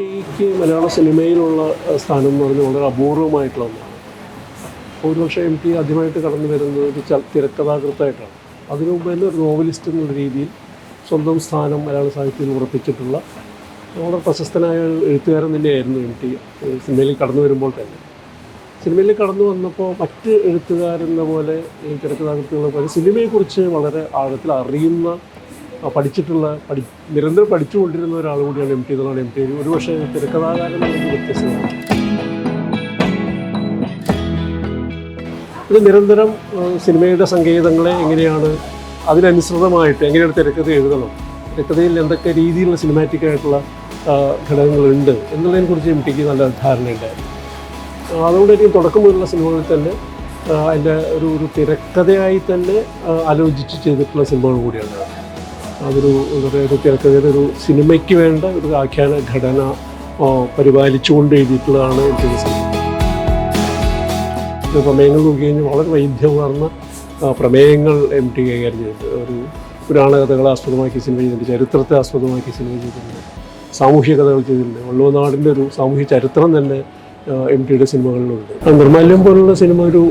Tick മലയാള സിനിമയിലുള്ള സ്ഥാനം എന്ന് പറഞ്ഞാൽ വളരെ അപൂർവമായിട്ടുള്ള ഒന്നാണ്. ഒരുപക്ഷെ എം ടി ആദ്യമായിട്ട് കടന്നു വരുന്നത് ഒരു തിരക്കഥാകൃത്തായിട്ടാണ്. അതിനു മുമ്പ് തന്നെ ഒരു നോവലിസ്റ്റ് എന്നുള്ള രീതിയിൽ സ്വന്തം സ്ഥാനം മലയാള സാഹിത്യത്തിൽ ഉറപ്പിച്ചിട്ടുള്ള വളരെ പ്രശസ്തനായ എഴുത്തുകാരൻ തന്നെയായിരുന്നു എം ടി സിനിമയിൽ കടന്നു വരുമ്പോൾ തന്നെ. സിനിമയിൽ കടന്നു വന്നപ്പോൾ മറ്റ് എഴുത്തുകാരെന്ന പോലെ ഈ തിരക്കഥാകൃത്തുകളെ പോലെ സിനിമയെക്കുറിച്ച് വളരെ ആഴത്തിൽ അറിയുന്ന പഠിച്ചിട്ടുള്ള പഠി നിരന്തരം പഠിച്ചുകൊണ്ടിരുന്ന ഒരാൾ കൂടിയാണ് എം ടി എന്നുള്ളതാണ് എം ടി. ഒരു പക്ഷേ തിരക്കഥാകാരൻ വ്യത്യസ്തമാണ്. ഇത് നിരന്തരം സിനിമയുടെ സംഗീതങ്ങളെ എങ്ങനെയാണ് അതിനനുസൃതമായിട്ട് എങ്ങനെയാണ് തിരക്കഥ എഴുതണം തിരക്കഥയിൽ എന്തൊക്കെ രീതിയിലുള്ള സിനിമാറ്റിക് ആയിട്ടുള്ള ഘടകങ്ങളുണ്ട് എന്നുള്ളതിനെക്കുറിച്ച് എം ടിക്ക് നല്ല ധാരണയുണ്ടായിരുന്നു അതുകൊണ്ട് എനിക്ക് തുടക്കം മുതലുള്ള സിനിമകളിൽ തന്നെ അതിന്റെ ഒരു ഒരു തിരക്കഥയായി തന്നെ ആലോചിച്ച് ചെയ്തിട്ടുള്ള സിനിമകൾ കൂടിയാണ്. അതൊരു എന്താ തിരക്കഥയുടെ ഒരു സിനിമയ്ക്ക് വേണ്ട ഒരു ആഖ്യാന ഘടന പരിപാലിച്ചുകൊണ്ട് എഴുതിയിട്ടുള്ളതാണ് എന്റെ സിനിമ. പ്രമേയങ്ങൾ നോക്കി കഴിഞ്ഞാൽ വളരെ വൈദ്യമാർന്ന പ്രമേയങ്ങൾ എം ടി കൈകാര്യം ചെയ്തിട്ടുണ്ട്. ഒരു പുരാണ കഥകളെ ആസ്പദമാക്കി സിനിമ ചെയ്തിട്ടുണ്ട് ചരിത്രത്തെ ആസ്പദമാക്കി സിനിമ ചെയ്തിട്ടുണ്ട്. സാമൂഹ്യ കഥകൾ ചെയ്തിട്ടുണ്ട്. വള്ളുവനാടിന്റെ ഒരു സാമൂഹ്യ ചരിത്രം തന്നെ എം ടിയുടെ സിനിമകളിലുണ്ട്. നിർമ്മാല്യം പോലുള്ള സിനിമ ഒരു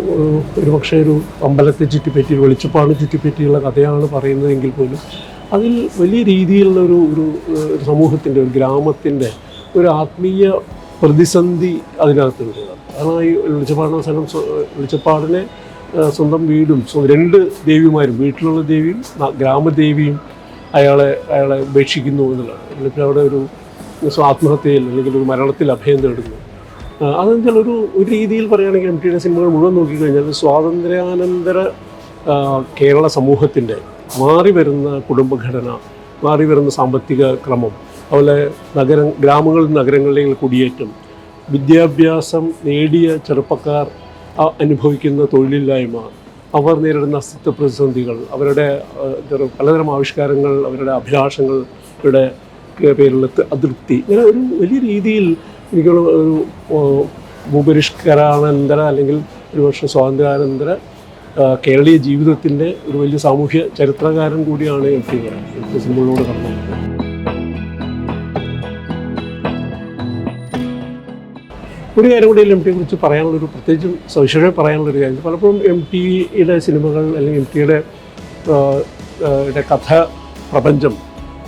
ഒരു പക്ഷേ ഒരു അമ്പലത്തെ ചുറ്റിപ്പറ്റി വെളിച്ചപ്പാട് ചുറ്റിപ്പറ്റിയുള്ള കഥയാണ് പറയുന്നതെങ്കിൽ പോലും അതിൽ വലിയ രീതിയിലുള്ള ഒരു ഒരു സമൂഹത്തിന്റെ ഒരു ഗ്രാമത്തിന്റെ ഒരു ആത്മീയ പ്രതിസന്ധി അതിനകത്തുണ്ട് കാരണം ഈ വെളിച്ചപ്പാടിനെ സ്ഥലം വെളിച്ചപ്പാടിനെ സ്വന്തം വീടും രണ്ട് ദേവിമാരും വീട്ടിലുള്ള ദേവിയും ഗ്രാമദേവിയും അയാളെ അയാളെ ഉപേക്ഷിക്കുന്നു എന്നുള്ളതാണ്. എന്നിട്ട് അവിടെ ഒരു ആത്മഹത്യയിൽ അല്ലെങ്കിൽ ഒരു മരണത്തിൽ അഭയം തേടുന്നു. അതെന്താ ഒരു ഒരു രീതിയിൽ പറയുകയാണെങ്കിൽ എം ടിയുടെ സിനിമകൾ മുഴുവൻ നോക്കിക്കഴിഞ്ഞാൽ സ്വാതന്ത്ര്യാനന്തര കേരള സമൂഹത്തിന്റെ മാറി വരുന്ന കുടുംബഘടന മാറി വരുന്ന സാമ്പത്തിക ക്രമം അതുപോലെ നഗര ഗ്രാമങ്ങളിൽ നഗരങ്ങളിലേക്ക് കുടിയേറ്റം വിദ്യാഭ്യാസം നേടിയ ചെറുപ്പക്കാർ അനുഭവിക്കുന്ന തൊഴിലില്ലായ്മ അവർ നേരിടുന്ന അസ്തിത്വ പ്രതിസന്ധികൾ അവരുടെ പലതരം ആവിഷ്കാരങ്ങൾ അവരുടെ അഭിലാഷങ്ങളുടെ പേരിലുള്ള അതൃപ്തി ഇങ്ങനെ ഒരു വലിയ രീതിയിൽ എനിക്കുള്ള ഒരു ഭൂപരിഷ്കരാനന്തര അല്ലെങ്കിൽ ഒരു വർഷം സ്വാതന്ത്ര്യാനന്തര കേരളീയ ജീവിതത്തിന്റെ ഒരു വലിയ സാമൂഹ്യ ചരിത്രകാരൻ കൂടിയാണ് എം ടി എം ടി സിനിമകളിലൂടെ കടന്നു. ഒരു കാര്യം കൂടി എം ടിയെ കുറിച്ച് പറയാനുള്ളൊരു പ്രത്യേകിച്ചും സവിശേഷമായി പറയാനുള്ളൊരു കാര്യം. പലപ്പോഴും എം ടിയുടെ സിനിമകൾ അല്ലെങ്കിൽ എം ടിയുടെ കഥ പ്രപഞ്ചം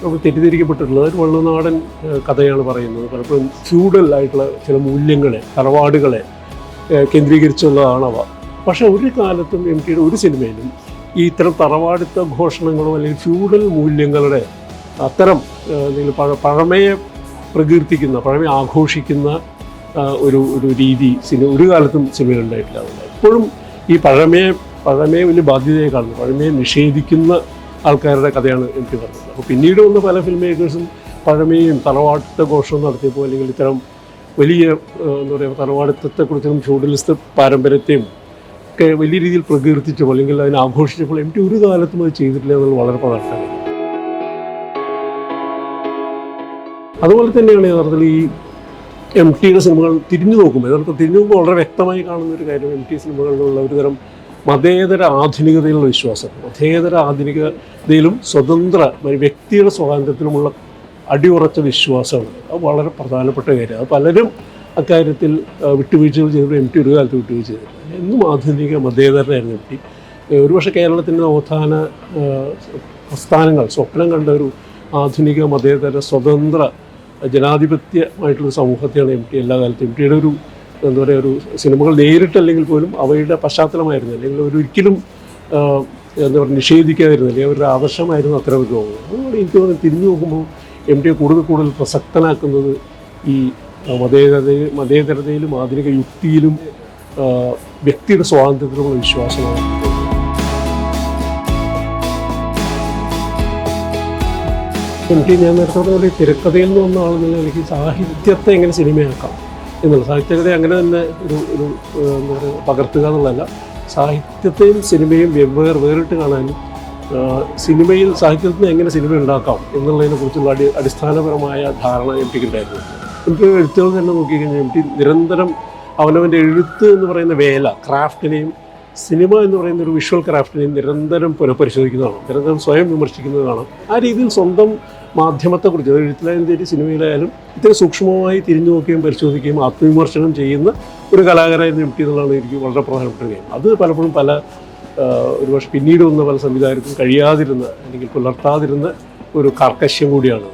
നമുക്ക് തെറ്റിദ്ധരിക്കപ്പെട്ടിട്ടുള്ളത്. ഒരു വള്ളുനാടൻ കഥയാണ് പറയുന്നത്. പലപ്പോഴും ഫ്യൂഡൽ ആയിട്ടുള്ള ചില മൂല്യങ്ങളെ തറവാടുകളെ കേന്ദ്രീകരിച്ചുള്ളതാണ് അവ പക്ഷേ ഒരു കാലത്തും എം ടിയുടെ ഒരു സിനിമയിലും ഈ ഇത്തരം തറവാടിത്ത ഘോഷണങ്ങളോ അല്ലെങ്കിൽ ഫ്യൂഡൽ മൂല്യങ്ങളുടെ അത്തരം അല്ലെങ്കിൽ പഴമയെ പ്രകീർത്തിക്കുന്ന പഴമയെ ആഘോഷിക്കുന്ന ഒരു ഒരു രീതി സിനിമ ഒരു കാലത്തും സിനിമയിൽ ഉണ്ടായിട്ടില്ല അതുകൊണ്ട് എപ്പോഴും ഈ പഴമയെ പഴമയെ വലിയ ബാധ്യതയെ കാണുന്നു. പഴമയെ നിഷേധിക്കുന്ന ആൾക്കാരുടെ കഥയാണ് എനിക്ക് പറഞ്ഞത്. അപ്പോൾ പിന്നീട് വന്ന പല ഫിലിം മേക്കേഴ്സും പഴമയും തറവാട്ടത്തെ ഘോഷവും നടത്തിയപ്പോൾ അല്ലെങ്കിൽ ഇത്തരം വലിയ എന്താ പറയുക തറവാടിത്തത്തെക്കുറിച്ചും ഫ്യൂഡലിസ്റ്റ് പാരമ്പര്യത്തെയും ഒക്കെ വലിയ രീതിയിൽ പ്രകീർത്തിച്ചപ്പോൾ അല്ലെങ്കിൽ അതിനെ ആഘോഷിച്ചപ്പോൾ എം ടി ഒരു കാലത്തും അത് ചെയ്തിട്ടില്ല എന്നുള്ളത് വളരെ പ്രധാനമാണ് അതുപോലെ തന്നെയാണ് യഥാർത്ഥത്തിൽ ഈ എം ടിയുടെ സിനിമകൾ തിരിഞ്ഞു നോക്കുമ്പോൾ യഥാർത്ഥം തിരിഞ്ഞു നോക്കുമ്പോൾ വളരെ വ്യക്തമായി കാണുന്ന ഒരു കാര്യം എം ടി സിനിമകളിലുള്ള ഒരുതരം മതേതര ആധുനികതയിലുള്ള വിശ്വാസം. മതേതര ആധുനികതയിലും സ്വതന്ത്ര വ്യക്തിയുടെ സ്വാതന്ത്ര്യത്തിലുമുള്ള അടിയുറച്ച വിശ്വാസമാണ്. അത് വളരെ പ്രധാനപ്പെട്ട കാര്യം. അത് പലരും അക്കാര്യത്തിൽ വിട്ടുവീഴ്ചകൾ ചെയ്തപ്പോൾ എം ടി ഒരു കാലത്ത് വിട്ടുവീഴ്ച ചെയ്തിട്ടില്ല എന്നും ആധുനിക മതേതരനായിരുന്നു എം ടി. ഒരുപക്ഷെ കേരളത്തിന്റെ നവോത്ഥാന പ്രസ്ഥാനങ്ങൾ സ്വപ്നം കണ്ട ഒരു ആധുനിക മതേതര സ്വതന്ത്ര ജനാധിപത്യമായിട്ടുള്ള സമൂഹത്തെയാണ് എം ടി എല്ലാ കാലത്തും. എം ടിയുടെ ഒരു എന്താ പറയുക ഒരു സിനിമകൾ നേരിട്ടല്ലെങ്കിൽ പോലും അവയുടെ പശ്ചാത്തലമായിരുന്നു. അല്ലെങ്കിൽ ഒരിക്കലും എന്താ പറയുക നിഷേധിക്കാതിരുന്നു അല്ലെങ്കിൽ അവരുടെ ആദർശമായിരുന്നു അത്ര ഒരു തോന്നുന്നത് അതുകൊണ്ട് എനിക്ക് തോന്നുന്നു തിരിഞ്ഞു നോക്കുമ്പോൾ എം ടിയെ കൂടുതൽ കൂടുതൽ പ്രസക്തനാക്കുന്നത് ഈ മതേതരതയിൽ മതേതരതയിലും ആധുനിക യുക്തിയിലും വ്യക്തിയുടെ സ്വാതന്ത്ര്യത്തിലുള്ള വിശ്വാസമാണ്. എനിക്ക് ഞാൻ നേരത്തെ പറഞ്ഞ തിരക്കഥയിൽ നിന്ന് വന്ന ആളെന്നുള്ള എനിക്ക് സാഹിത്യത്തെ എങ്ങനെ സിനിമയാക്കാം എന്നുള്ള സാഹിത്യകഥ അങ്ങനെ തന്നെ ഒരു ഒരു എന്താ പറയുക പകർത്തുക എന്നുള്ളതല്ല. സാഹിത്യത്തെയും സിനിമയും വെവ്വേറെ വേറിട്ട് കാണാനും സിനിമയിൽ സാഹിത്യത്തിൽ നിന്ന് എങ്ങനെ സിനിമ ഉണ്ടാക്കാം എന്നുള്ളതിനെ കുറിച്ചുള്ള അടി അടിസ്ഥാനപരമായ ധാരണ എം എനിക്ക് എഴുത്തുകൾ തന്നെ നോക്കിക്കഴിഞ്ഞാൽ എം ടി നിരന്തരം അവനവന്റെ എഴുത്ത് എന്ന് പറയുന്ന വേല ക്രാഫ്റ്റിനെയും സിനിമ എന്ന് പറയുന്ന ഒരു വിഷ്വൽ ക്രാഫ്റ്റിനെയും നിരന്തരം പുനഃപരിശോധിക്കുന്നതാണ് നിരന്തരം സ്വയം വിമർശിക്കുന്നതാണ്. ആ രീതിയിൽ സ്വന്തം മാധ്യമത്തെക്കുറിച്ച് അത് എഴുത്തിലായാലും ശരി സിനിമയിലായാലും ഇത്ര സൂക്ഷ്മമായി തിരിഞ്ഞു നോക്കുകയും പരിശോധിക്കുകയും ആത്മവിമർശനം ചെയ്യുന്ന ഒരു കലാകാരായിരുന്നു എം ടി എന്നുള്ളതാണ് എനിക്ക് വളരെ പ്രധാനപ്പെട്ട കാര്യം. അത് പലപ്പോഴും പല ഒരു ഒരുപക്ഷെ പിന്നീട് വന്ന പല സംവിധായകർക്കും കഴിയാതിരുന്ന അല്ലെങ്കിൽ പുലർത്താതിരുന്ന ഒരു കാർക്കശ്യം കൂടിയാണ്.